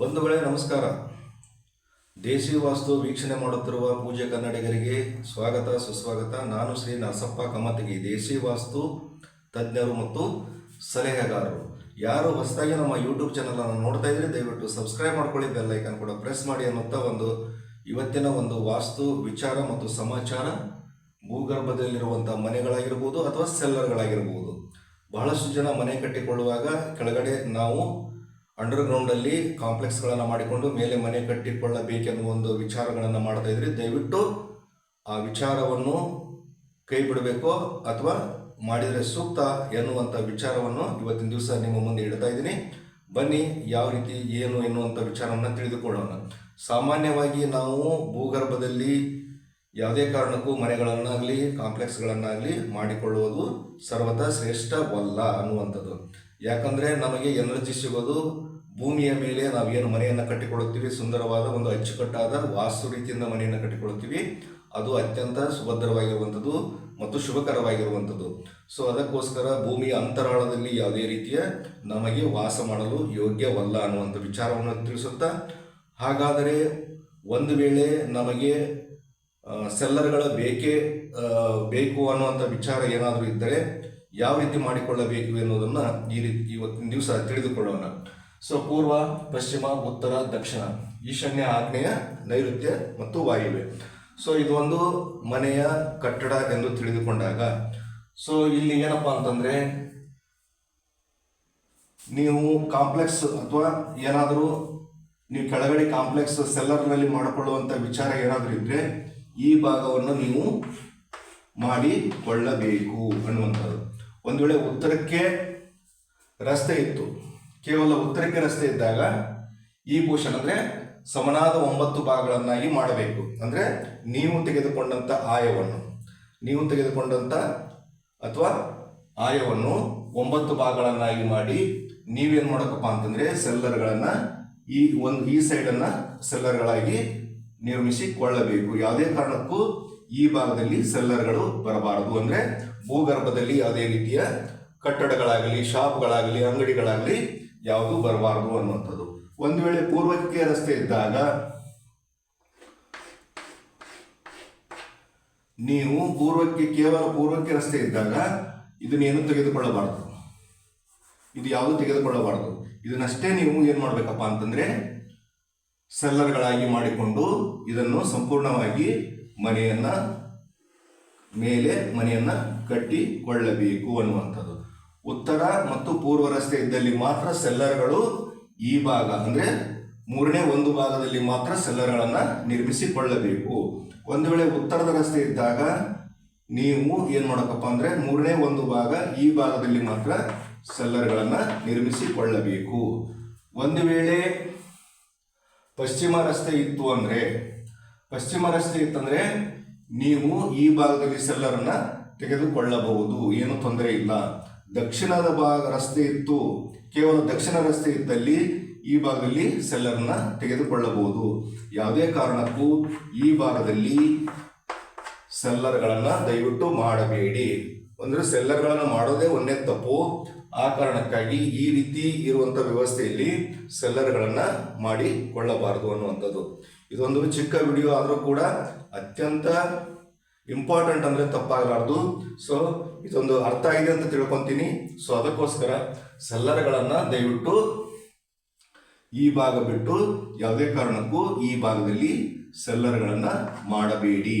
ಬಂಧುಗಳೇ, ನಮಸ್ಕಾರ. ದೇಸಿ ವಾಸ್ತು ವೀಕ್ಷಣೆ ಮಾಡುತ್ತಿರುವ ಪೂಜೆ ಕನ್ನಡಿಗರಿಗೆ ಸ್ವಾಗತ, ಸುಸ್ವಾಗತ. ನಾನು ಶ್ರೀ ನರಸಪ್ಪ ಕಮತಗಿ, ದೇಸಿ ವಾಸ್ತು ತಜ್ಞರು ಮತ್ತು ಸಲಹೆಗಾರರು. ಯಾರು ಹೊಸದಾಗಿ ನಮ್ಮ ಯೂಟ್ಯೂಬ್ ಚಾನಲನ್ನು ನೋಡ್ತಾ ಇದ್ರೆ ದಯವಿಟ್ಟು ಸಬ್ಸ್ಕ್ರೈಬ್ ಮಾಡ್ಕೊಳ್ಳಿ ಬೆಲ್ ಐಕಾನ್ ಕೂಡ ಪ್ರೆಸ್ ಮಾಡಿ ಅನ್ನುತ್ತಾ ಒಂದು ಇವತ್ತಿನ ಒಂದು ವಾಸ್ತು, ವಿಚಾರ ಮತ್ತು ಸಮಾಚಾರ ಭೂಗರ್ಭದಲ್ಲಿರುವಂಥ ಮನೆಗಳಾಗಿರ್ಬೋದು ಅಥವಾ ಸೆಲ್ಲರ್ಗಳಾಗಿರ್ಬೋದು ಬಹಳಷ್ಟು ಜನ ಮನೆ ಕಟ್ಟಿಕೊಳ್ಳುವಾಗ ಕೆಳಗಡೆ ನಾವು ಅಂಡರ್ಗ್ರೌಂಡಲ್ಲಿ ಕಾಂಪ್ಲೆಕ್ಸ್ಗಳನ್ನು ಮಾಡಿಕೊಂಡು ಮೇಲೆ ಮನೆ ಕಟ್ಟಿಕೊಳ್ಳಬೇಕೆನ್ನುವ ಒಂದು ವಿಚಾರಗಳನ್ನು ಮಾಡ್ತಾ ಇದ್ರಿ. ದಯವಿಟ್ಟು ಆ ವಿಚಾರವನ್ನು ಕೈ ಬಿಡಬೇಕು ಅಥವಾ ಮಾಡಿದರೆ ಸೂಕ್ತ ಎನ್ನುವಂಥ ವಿಚಾರವನ್ನು ಇವತ್ತಿನ ದಿವಸ ನಿಮ್ಮ ಮುಂದೆ ಇಡ್ತಾ ಇದ್ದೀನಿ. ಬನ್ನಿ, ಯಾವ ರೀತಿ, ಏನು ಎನ್ನುವಂಥ ವಿಚಾರವನ್ನು ತಿಳಿದುಕೊಳ್ಳೋಣ. ಸಾಮಾನ್ಯವಾಗಿ ನಾವು ಭೂಗರ್ಭದಲ್ಲಿ ಯಾವುದೇ ಕಾರಣಕ್ಕೂ ಮನೆಗಳನ್ನಾಗಲಿ ಕಾಂಪ್ಲೆಕ್ಸ್ಗಳನ್ನಾಗಲಿ ಮಾಡಿಕೊಳ್ಳುವುದು ಸರ್ವತಾ ಶ್ರೇಷ್ಠವಲ್ಲ ಅನ್ನುವಂಥದ್ದು. ಯಾಕಂದರೆ ನಮಗೆ ಎನರ್ಜಿ ಸಿಗೋದು ಭೂಮಿಯ ಮೇಲೆ ನಾವೇನು ಮನೆಯನ್ನು ಕಟ್ಟಿಕೊಳ್ಳುತ್ತೀವಿ, ಸುಂದರವಾದ ಒಂದು ಅಚ್ಚುಕಟ್ಟಾದ ವಾಸ್ತು ರೀತಿಯಿಂದ ಮನೆಯನ್ನು ಕಟ್ಟಿಕೊಳ್ಳುತ್ತೀವಿ. ಅದು ಅತ್ಯಂತ ಸುಭದ್ರವಾಗಿರುವಂಥದ್ದು ಮತ್ತು ಶುಭಕರವಾಗಿರುವಂಥದ್ದು. ಸೊ ಅದಕ್ಕೋಸ್ಕರ ಭೂಮಿಯ ಅಂತರಾಳದಲ್ಲಿ ಯಾವುದೇ ರೀತಿಯ ನಮಗೆ ವಾಸ ಮಾಡಲು ಯೋಗ್ಯವಲ್ಲ ಅನ್ನುವಂಥ ವಿಚಾರವನ್ನು ತಿಳಿಸುತ್ತಾ, ಹಾಗಾದರೆ ಒಂದು ವೇಳೆ ನಮಗೆ ಸೆಲ್ಲರ್ಗಳ ಬೇಕೇ ಬೇಕು ಅನ್ನುವಂಥ ವಿಚಾರ ಏನಾದರೂ ಇದ್ದರೆ ಯಾವ ರೀತಿ ಮಾಡಿಕೊಳ್ಳಬೇಕು ಎನ್ನುವುದನ್ನು ಈ ರೀತಿ ಇವತ್ತಿನ ದಿವಸ ತಿಳಿದುಕೊಳ್ಳೋಣ. ಸೊ, ಪೂರ್ವ, ಪಶ್ಚಿಮ, ಉತ್ತರ, ದಕ್ಷಿಣ, ಈಶಾನ್ಯ ಆಗ್ನೇಯ ನೈಋತ್ಯ ಮತ್ತು ವಾಯುವೆ ಸೊ ಇದೊಂದು ಮನೆಯ ಕಟ್ಟಡ ಎಂದು ತಿಳಿದುಕೊಂಡಾಗ, ಸೊ, ಇಲ್ಲಿ ಏನಪ್ಪ ಅಂತಂದ್ರೆ, ನೀವು ಕಾಂಪ್ಲೆಕ್ಸ್ ಅಥವಾ ಏನಾದರೂ ನೀವು ಕೆಳಗಡೆ ಕಾಂಪ್ಲೆಕ್ಸ್ ಸೆಲ್ಲರ್ನಲ್ಲಿ ಮಾಡಿಕೊಳ್ಳುವಂಥ ವಿಚಾರ ಏನಾದರೂ ಇದ್ರೆ, ಈ ಭಾಗವನ್ನು ನೀವು ಮಾಡಿಕೊಳ್ಳಬೇಕು ಅನ್ನುವಂಥದ್ದು. ಒಂದು ವೇಳೆ ಉತ್ತರಕ್ಕೆ ರಸ್ತೆ ಇತ್ತು, ಕೇವಲ ಉತ್ತರಕ್ಕೆ ರಸ್ತೆ ಇದ್ದಾಗ ಈ ಪೋಷನ್ ಅಂದ್ರೆ ಸಮನಾದ ಒಂಬತ್ತು ಭಾಗಗಳನ್ನಾಗಿ ಮಾಡಬೇಕು. ಅಂದ್ರೆ ನೀವು ತೆಗೆದುಕೊಂಡಂತ ಆಯವನ್ನು, ನೀವು ತೆಗೆದುಕೊಂಡಂತ ಅಥವಾ ಆಯವನ್ನು ಒಂಬತ್ತು ಭಾಗಗಳನ್ನಾಗಿ ಮಾಡಿ ನೀವೇನು ಮಾಡಬೇಕಪ್ಪ ಅಂತಂದ್ರೆ ಸೆಲ್ಲರ್ಗಳನ್ನು ಈ ಒಂದು, ಈ ಸೈಡನ್ನು ಸೆಲ್ಲರ್ಗಳಾಗಿ ನಿರ್ಮಿಸಿಕೊಳ್ಳಬೇಕು. ಯಾವುದೇ ಕಾರಣಕ್ಕೂ ಈ ಭಾಗದಲ್ಲಿ ಸೆಲ್ಲರ್ಗಳು ಬರಬಾರದು. ಅಂದ್ರೆ ಭೂಗರ್ಭದಲ್ಲಿ ಯಾವುದೇ ರೀತಿಯ ಕಟ್ಟಡಗಳಾಗಲಿ, ಶಾಪ್ಗಳಾಗಲಿ, ಅಂಗಡಿಗಳಾಗಲಿ ಯಾವುದು ಬರಬಾರದು ಅನ್ನುವಂಥದ್ದು. ಒಂದು ವೇಳೆ ಪೂರ್ವಕ್ಕೆ ರಸ್ತೆ ಇದ್ದಾಗ ನೀವು ಪೂರ್ವಕ್ಕೆ, ಕೇವಲ ಪೂರ್ವಕ್ಕೆ ರಸ್ತೆ ಇದ್ದಾಗ ಇದನ್ನೇನು ತೆಗೆದುಕೊಳ್ಳಬಾರದು. ಇದು ಯಾವುದು ತೆಗೆದುಕೊಳ್ಳಬಾರದು. ಇದನ್ನಷ್ಟೇ ನೀವು ಏನು ಮಾಡಬೇಕಪ್ಪ ಅಂತಂದ್ರೆ ಸೆಲ್ಲರ್ಗಳಾಗಿ ಮಾಡಿಕೊಂಡು ಇದನ್ನು ಸಂಪೂರ್ಣವಾಗಿ ಮನೆಯನ್ನ ಮೇಲೆ ಮನೆಯನ್ನ ಕಟ್ಟಿಕೊಳ್ಳಬೇಕು ಅನ್ನುವಂಥದ್ದು. ಉತ್ತರ ಮತ್ತು ಪೂರ್ವ ರಸ್ತೆ ಇದ್ದಲ್ಲಿ ಮಾತ್ರ ಸೆಲ್ಲರ್ಗಳು ಈ ಭಾಗ, ಅಂದ್ರೆ ಮೂರನೇ ಒಂದು ಭಾಗದಲ್ಲಿ ಮಾತ್ರ ಸೆಲ್ಲರ್ಗಳನ್ನ ನಿರ್ಮಿಸಿಕೊಳ್ಳಬೇಕು. ಒಂದು ವೇಳೆ ಉತ್ತರದ ರಸ್ತೆ ಇದ್ದಾಗ ನೀವು ಏನ್ ಮಾಡಕಪ್ಪ ಅಂದ್ರೆ ಮೂರನೇ ಒಂದು ಭಾಗ ಈ ಭಾಗದಲ್ಲಿ ಮಾತ್ರ ಸೆಲ್ಲರ್ಗಳನ್ನ ನಿರ್ಮಿಸಿಕೊಳ್ಳಬೇಕು. ಒಂದು ವೇಳೆ ಪಶ್ಚಿಮ ರಸ್ತೆ ಇತ್ತು ಅಂದ್ರೆ ಪಶ್ಚಿಮ ರಸ್ತೆ ಇತ್ತಂದ್ರೆ ನೀವು ಈ ಭಾಗದಲ್ಲಿ ಸೆಲ್ಲರನ್ನ ತೆಗೆದುಕೊಳ್ಳಬಹುದು. ಏನು ತೊಂದರೆ ಇಲ್ಲ. ದಕ್ಷಿಣದ ಭಾಗ ರಸ್ತೆ ಇತ್ತು. ಕೇವಲ ದಕ್ಷಿಣ ರಸ್ತೆ ಇದ್ದಲ್ಲಿ ಈ ಭಾಗದಲ್ಲಿ ಸೆಲ್ಲರ್ನ ತೆಗೆದುಕೊಳ್ಳಬಹುದು. ಯಾವುದೇ ಕಾರಣಕ್ಕೂ ಈ ಭಾಗದಲ್ಲಿ ಸೆಲ್ಲರ್ಗಳನ್ನ ದಯವಿಟ್ಟು ಮಾಡಬೇಡಿ. ಅಂದ್ರೆ ಸೆಲ್ಲರ್ಗಳನ್ನ ಮಾಡೋದೇ ಒಂದೇ ತಪ್ಪು. ಆ ಕಾರಣಕ್ಕಾಗಿ ಈ ರೀತಿ ಇರುವಂತ ವ್ಯವಸ್ಥೆಯಲ್ಲಿ ಸೆಲ್ಲರ್ಗಳನ್ನ ಮಾಡಿಕೊಳ್ಳಬಾರದು ಅನ್ನುವಂಥದ್ದು. ಇದೊಂದು ಚಿಕ್ಕ ವಿಡಿಯೋ ಆದರೂ ಕೂಡ ಅತ್ಯಂತ ಇಂಪಾರ್ಟೆಂಟ್ ಅಂದ್ರೆ ತಪ್ಪಾಗಬಾರ್ದು ಸೊ ಇದೊಂದು ಅರ್ಥ ಆಗಿದೆ ಅಂತ ತಿಳ್ಕೊಂತೀನಿ. ಸೊ ಅದಕ್ಕೋಸ್ಕರ ಸೆಲ್ಲರ್ಗಳನ್ನ ದಯವಿಟ್ಟು ಈ ಭಾಗ ಬಿಟ್ಟು ಯಾವುದೇ ಕಾರಣಕ್ಕೂ ಈ ಭಾಗದಲ್ಲಿ ಸೆಲ್ಲರ್ಗಳನ್ನ ಮಾಡಬೇಡಿ.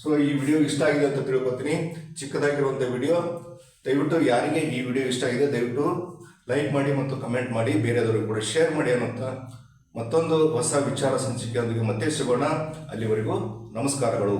ಸೊ ಈ ವಿಡಿಯೋ ಇಷ್ಟ ಆಗಿದೆ ಅಂತ ತಿಳ್ಕೊತೀನಿ. ಚಿಕ್ಕದಾಗಿರುವಂಥ ವಿಡಿಯೋ ದಯವಿಟ್ಟು ಯಾರಿಗೆ ಈ ವಿಡಿಯೋ ಇಷ್ಟ ಆಗಿದೆ, ದಯವಿಟ್ಟು ಲೈಕ್ ಮಾಡಿ ಮತ್ತು ಕಮೆಂಟ್ ಮಾಡಿ. ಬೇರೆದವರಿಗೂ ಕೂಡ ಶೇರ್ ಮಾಡಿ ಅನ್ನೋಂಥ ಮತ್ತೊಂದು ಹೊಸ ವಿಚಾರ ಸಂಚಿಕೆಯೊಂದಿಗೆ ಮತ್ತೆ ಸಿಗೋಣ. ಅಲ್ಲಿವರೆಗೂ ನಮಸ್ಕಾರಗಳು.